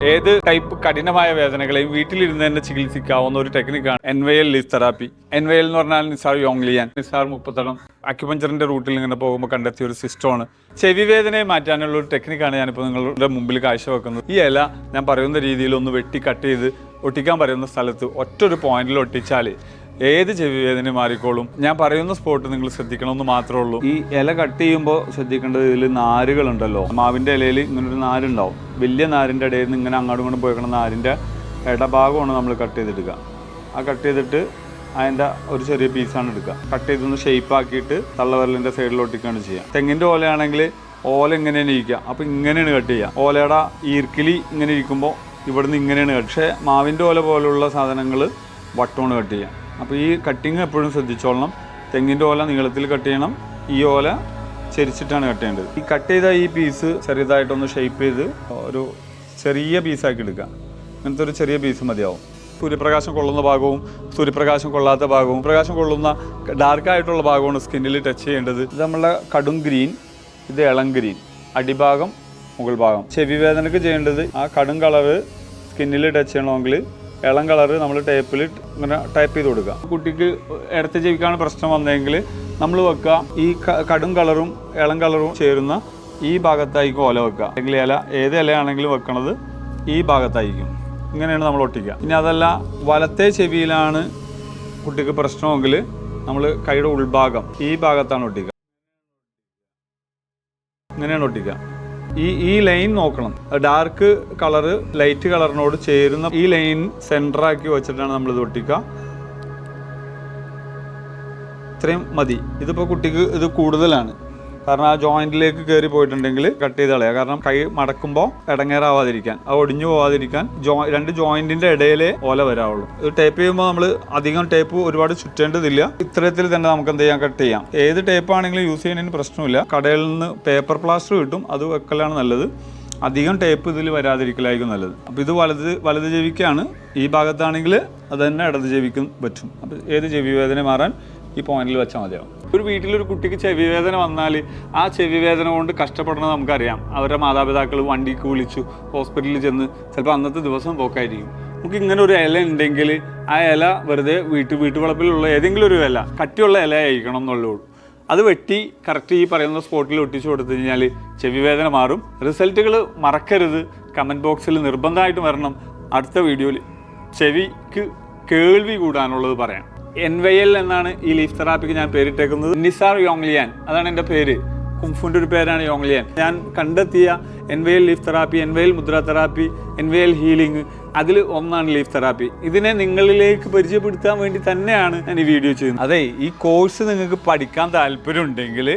ഏത് ടൈപ്പ് കഠിനമായ വേദനകളെയും വീട്ടിലിരുന്ന് തന്നെ ചികിത്സിക്കാവുന്ന ഒരു ടെക്നിക്കാണ് N Y L therapy N Y L എന്ന് പറഞ്ഞാൽ നിസാർ യോങ്ലിയാൻ നിസാർ മുപ്പത്തടം അക്യുപഞ്ചറിന്റെ റൂട്ടിൽ ഇങ്ങനെ പോകുമ്പോൾ കണ്ടെത്തിയ ഒരു സിസ്റ്റമാണ് ചെവി വേദനയെ മാറ്റാനുള്ള ഒരു ടെക്നിക്കാണ് ഞാനിപ്പോൾ നിങ്ങളുടെ മുമ്പിൽ കാഴ്ചവെക്കുന്നത്. ഈ ഇല ഞാൻ പറയുന്ന രീതിയിൽ ഒന്ന് വെട്ടി കട്ട് ചെയ്ത് ഒട്ടിക്കാൻ പറയുന്ന സ്ഥലത്ത് ഒറ്റൊരു പോയിന്റിൽ ഒട്ടിച്ചാൽ ഏത് ചെവി വേദന മാറിക്കോളും. ഞാൻ പറയുന്ന സ്പോട്ട് നിങ്ങൾ ശ്രദ്ധിക്കണമെന്ന് മാത്രമേ ഉള്ളൂ. ഈ ഇല കട്ട് ചെയ്യുമ്പോൾ ശ്രദ്ധിക്കേണ്ടത് ഇതിൽ നാരുകളുണ്ടല്ലോ. മാവിന്റെ ഇലയിൽ ഇങ്ങനൊരു നാരുണ്ടാവും. വലിയ നാരിന്റെ ഇടയിൽ നിന്ന് ഇങ്ങനെ അങ്ങോട്ടും ഇങ്ങോട്ടും പോയിക്കണ നാരിന്റെ ഇടഭാഗമാണ് നമ്മൾ കട്ട് ചെയ്തെടുക്കുക ആ കട്ട് ചെയ്തിട്ട് അതിന്റെ ഒരു ചെറിയ പീസാണ് എടുക്കുക. കട്ട് ചെയ്തൊന്ന് ഷേപ്പ് ആക്കിയിട്ട് തള്ളവിരലിന്റെ സൈഡിൽ ഒട്ടിക്കാണ് ചെയ്യുക. തെങ്ങിന്റെ ഓലയാണെങ്കിൽ ഓല ഇങ്ങനെയാണ് ഇരിക്കുക. അപ്പോൾ ഇങ്ങനെയാണ് കട്ട് ചെയ്യുക. ഓലയുടെ ഈർക്കിലി ഇങ്ങനെ ഇരിക്കുമ്പോൾ ഇവിടുന്ന് ഇങ്ങനെയാണ് പക്ഷേ മാവിന്റെ ഓല പോലുള്ള സാധനങ്ങൾ വട്ടമാണ് കട്ട് ചെയ്യുക. അപ്പോൾ ഈ കട്ടിങ് എപ്പോഴും ശ്രദ്ധിച്ചോളണം. തെങ്ങിന്റെ ഓല നീളത്തിൽ കട്ട് ചെയ്യണം. ഈ ഓല ചെരിച്ചിട്ടാണ് കട്ട് ചെയ്യേണ്ടത്. ഈ കട്ട് ചെയ്ത ഈ പീസ് ചെറിയതായിട്ടൊന്ന് ഷേപ്പ് ചെയ്ത് ഒരു ചെറിയ പീസാക്കി എടുക്കുക. അങ്ങനത്തെ ഒരു ചെറിയ പീസ് മതിയാവും. സൂര്യപ്രകാശം കൊള്ളുന്ന ഭാഗവും സൂര്യപ്രകാശം കൊള്ളാത്ത ഭാഗവും പ്രകാശം കൊള്ളുന്ന ഡാർക്ക് ആയിട്ടുള്ള ഭാഗമാണ് സ്കിന്നിൽ ടച്ച് ചെയ്യേണ്ടത്. ഇത് നമ്മളുടെ കടും ഗ്രീൻ ഇത് ഇളം ഗ്രീൻ അടിഭാഗം മുകൾ ഭാഗം ചെവി വേദനക്ക് ചെയ്യേണ്ടത് ആ കടും കളറ് സ്കിന്നിൽ ടച്ച് ചെയ്യണമെങ്കിൽ ഇളം കളറ് നമ്മൾ ടേപ്പിൽ ഇങ്ങനെ ടൈപ്പ് ചെയ്ത് കൊടുക്കുക. കുട്ടിക്ക് ഇടത്ത് ചെവിക്കാണ് പ്രശ്നം വന്നതെങ്കിൽ നമ്മൾ വെക്കുക. ഈ കടും കളറും ഇളം കളറും ചേരുന്ന ഈ ഭാഗത്തായിരിക്കും ഓല വെക്കുക. അല്ലെങ്കിൽ ഇല ഏത് ഇലയാണെങ്കിലും വെക്കണത് ഈ ഭാഗത്തായിരിക്കും. ഇങ്ങനെയാണ് നമ്മൾ ഒട്ടിക്കുക. ഇനി അതല്ല വലത്തെ ചെവിയിലാണ് കുട്ടിക്ക് പ്രശ്നമെങ്കിൽ നമ്മൾ കൈയുടെ ഉൾഭാഗം ഈ ഭാഗത്താണ് ഒട്ടിക്കുക. ഇങ്ങനെയാണ് ഒട്ടിക്കുക. ഈ ഈ ലൈൻ നോക്കണം. ഡാർക്ക് കളറ് ലൈറ്റ് കളറിനോട് ചേരുന്ന ഈ ലൈൻ സെന്ററാക്കി വെച്ചിട്ടാണ് നമ്മൾ ഇത് ഒട്ടിക്കുക ഇത്രയും മതി. ഇതിപ്പോൾ കുട്ടിക്ക് ഇത് കൂടുതലാണ്. കാരണം ആ ജോയിന്റിലേക്ക് കയറി പോയിട്ടുണ്ടെങ്കിൽ കട്ട് ചെയ്ത് കളയുക കാരണം കൈ മടക്കുമ്പോൾ ഇടങ്ങേറാവാതിരിക്കാൻ അത് ഒടിഞ്ഞു പോവാതിരിക്കാൻ ജോ രണ്ട് ജോയിന്റിന്റെ ഇടയിലെ ഓല വരാവുള്ളൂ. ഇത് ടേപ്പ് ചെയ്യുമ്പോൾ നമ്മൾ അധികം ടേപ്പ് ഒരുപാട് ചുറ്റേണ്ടതില്ല. ഇത്തരത്തിൽ തന്നെ നമുക്ക് എന്ത് ചെയ്യാം? കട്ട് ചെയ്യാം. ഏത് ടേപ്പ് ആണെങ്കിലും യൂസ് ചെയ്യുന്നതിന് പ്രശ്നമില്ല കടയിൽ നിന്ന് പേപ്പർ പ്ലാസ്റ്റർ കിട്ടും അത് വെക്കലാണ് നല്ലത്. അധികം ടേപ്പ് ഇതിൽ വരാതിരിക്കലായിരിക്കും നല്ലത്. അപ്പോൾ ഇത് വലത് വലത് ചെവിക്കാണ് ഈ ഭാഗത്താണെങ്കിൽ അത് തന്നെ ഇടത് ചെവിക്കും പറ്റും. അപ്പോൾ ഏത് ചെവി വേദന മാറാൻ ഈ പോയിന്റിൽ വെച്ചാൽ മതിയാവും. ഒരു വീട്ടിലൊരു കുട്ടിക്ക് ചെവി വേദന വന്നാൽ ആ ചെവി വേദന കൊണ്ട് കഷ്ടപ്പെടുന്നത് നമുക്കറിയാം. അവരുടെ മാതാപിതാക്കൾ വണ്ടിക്ക് വിളിച്ചു ഹോസ്പിറ്റലിൽ ചെന്ന് ചിലപ്പോൾ അന്നത്തെ ദിവസം പോക്കായിരിക്കും. നമുക്ക് ഇങ്ങനെ ഒരു ഇല ഉണ്ടെങ്കിൽ ആ ഇല വെറുതെ വീട്ടു വീട്ടുവളപ്പിലുള്ള ഏതെങ്കിലും ഒരു ഇല കട്ടിയുള്ള ഇല ആയിരിക്കണം എന്നുള്ളൂ അത് വെട്ടി കറക്റ്റ് ഈ പറയുന്ന സ്പോട്ടിൽ ഒട്ടിച്ചു കൊടുത്തു കഴിഞ്ഞാൽ ചെവി വേദന മാറും. റിസൾട്ടുകൾ മറക്കരുത്. കമന്റ് ബോക്സിൽ നിർബന്ധമായിട്ടും വരണം. അടുത്ത വീഡിയോയിൽ ചെവിക്ക് കേൾവി കൂടാനുള്ളത് പറയാം. എൻ വൈ എൽ എന്നാണ് ഈ ലീഫ് തെറാപ്പിക്ക് ഞാൻ പേരിട്ടേക്കുന്നത്. നിസാർ യോങ്ലിയാൻ അതാണ് എന്റെ പേര്. കുംഫുന്റെ ഒരു പേരാണ് യോങ്ലിയാൻ ഞാൻ കണ്ടെത്തിയ N Y L leaf therapy N Y L mudra therapy N Y L healing അതിൽ ഒന്നാണ് ലീഫ് തെറാപ്പി ഇതിനെ നിങ്ങളിലേക്ക് പരിചയപ്പെടുത്താൻ വേണ്ടി തന്നെയാണ് ഞാൻ ഈ വീഡിയോ ചെയ്യുന്നത്. അതെ ഈ കോഴ്സ് നിങ്ങൾക്ക് പഠിക്കാൻ താല്പര്യമുണ്ടെങ്കിൽ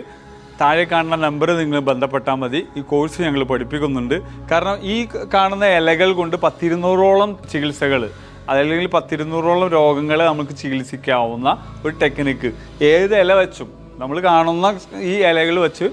താഴെ കാണുന്ന നമ്പർ നിങ്ങൾ ബന്ധപ്പെട്ടാൽ മതി. ഈ കോഴ്സ് ഞങ്ങൾ പഠിപ്പിക്കുന്നുണ്ട്. കാരണം ഈ കാണുന്ന ഇലകൾ കൊണ്ട് പത്തിരുന്നൂറോളം ചികിത്സകൾ അതല്ലെങ്കിൽ പത്തിരുന്നൂറോളം രോഗങ്ങളെ നമുക്ക് ചികിത്സിക്കാവുന്ന ഒരു ടെക്നിക്ക് ഏത് ഇല വെച്ചും നമ്മൾ കാണുന്ന ഈ ഇലകൾ വെച്ച്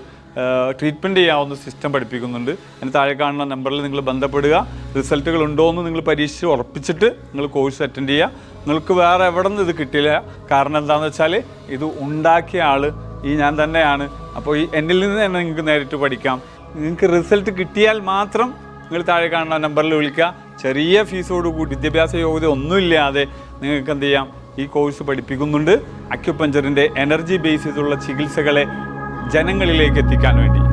ട്രീറ്റ്മെന്റ് ചെയ്യാവുന്ന സിസ്റ്റം പഠിപ്പിക്കുന്നുണ്ട്. അതിന് താഴെ കാണുന്ന നമ്പറിൽ നിങ്ങൾ ബന്ധപ്പെടുക. റിസൾട്ടുകൾ ഉണ്ടോ എന്ന് നിങ്ങൾ പരീക്ഷിച്ച് ഉറപ്പിച്ചിട്ട് നിങ്ങൾ കോഴ്സ് അറ്റൻഡ് ചെയ്യുക. നിങ്ങൾക്ക് വേറെ എവിടെ നിന്ന് ഇത് കിട്ടില്ല കാരണം എന്താണെന്ന് വെച്ചാൽ ഇത് ഉണ്ടാക്കിയ ആൾ ഈ ഞാൻ തന്നെയാണ്. അപ്പോൾ ഈ എന്നിൽ നിന്ന് തന്നെ നിങ്ങൾക്ക് നേരിട്ട് പഠിക്കാം. നിങ്ങൾക്ക് റിസൾട്ട് കിട്ടിയാൽ മാത്രം നിങ്ങൾ താഴെ കാണുന്ന നമ്പറിൽ വിളിക്കുക. ചെറിയ ഫീസോട് കൂടി വിദ്യാഭ്യാസ യോഗ്യത ഒന്നുമില്ലാതെ നിങ്ങൾക്ക് എന്ത് ചെയ്യാം? ഈ കോഴ്സ് പഠിപ്പിക്കുന്നുണ്ട്. അക്യുപഞ്ചറിന്റെ എനർജി ബേസ് ചെയ്തുള്ള ചികിത്സകളെ ജനങ്ങളിലേക്ക് എത്തിക്കാൻ വേണ്ടി.